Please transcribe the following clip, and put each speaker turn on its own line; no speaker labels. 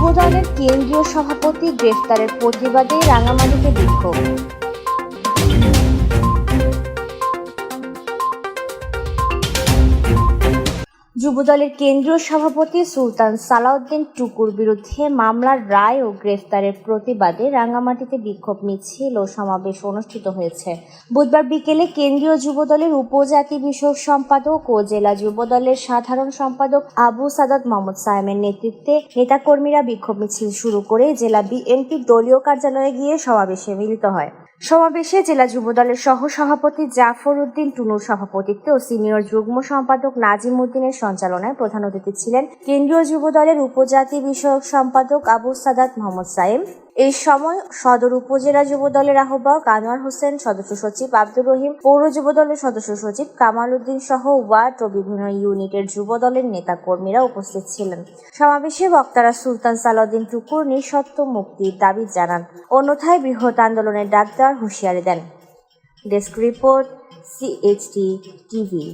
যুবদলের কেন্দ্রীয় সভাপতি গ্রেফতারের প্রতিবাদে রাঙামাটিতে বিক্ষোভ। যুবদলের কেন্দ্রীয় সভাপতি সুলতান সালাউদ্দিন টুকুর বিরুদ্ধে মামলার রায় ও গ্রেফতারের প্রতিবাদে রাঙ্গামাটিতে বিক্ষোভ মিছিল ও সমাবেশ অনুষ্ঠিত হয়েছে। বুধবার বিকেলে কেন্দ্রীয় যুবদলের উপজাতি বিষয়ক সম্পাদক ও জেলা যুবদলের সাধারণ সম্পাদক আবু সাদাত মোহাম্মদ সায়েমের নেতৃত্বে নেতাকর্মীরা বিক্ষোভ মিছিল শুরু করে জেলা বিএনপি দলীয় কার্যালয়ে গিয়ে সমাবেশে মিলিত হয়। সমাবেশে জেলা যুবদলের সহ সভাপতি জাফর উদ্দিন টুনুর সভাপতিত্বে ও সিনিয়র যুগ্ম সম্পাদক নাজিম উদ্দিনের সঞ্চালনায় প্রধান অতিথি ছিলেন কেন্দ্রীয় যুবদলের উপজাতি বিষয়ক সম্পাদক আবু সাদাত মোহাম্মদ সাইম এই সময় সদর উপজেলা যুবদলের আহ্বায়ক আনোয়ার হোসেন, সদস্য সচিব আব্দুর রহিম, পৌর যুবদলের সদস্য সচিব কামাল উদ্দিন সহ ওয়ার্ড ও বিভিন্ন ইউনিটের যুবদলের নেতা কর্মীরা উপস্থিত ছিলেন। সমাবেশে বক্তারা সুলতান সালাউদ্দিন টুকুর নিঃশর্ত মুক্তির দাবি জানান। অন্যথায় বৃহৎ আন্দোলনের ডাক দেওয়ার হুঁশিয়ারি দেন। Desk report CHT TV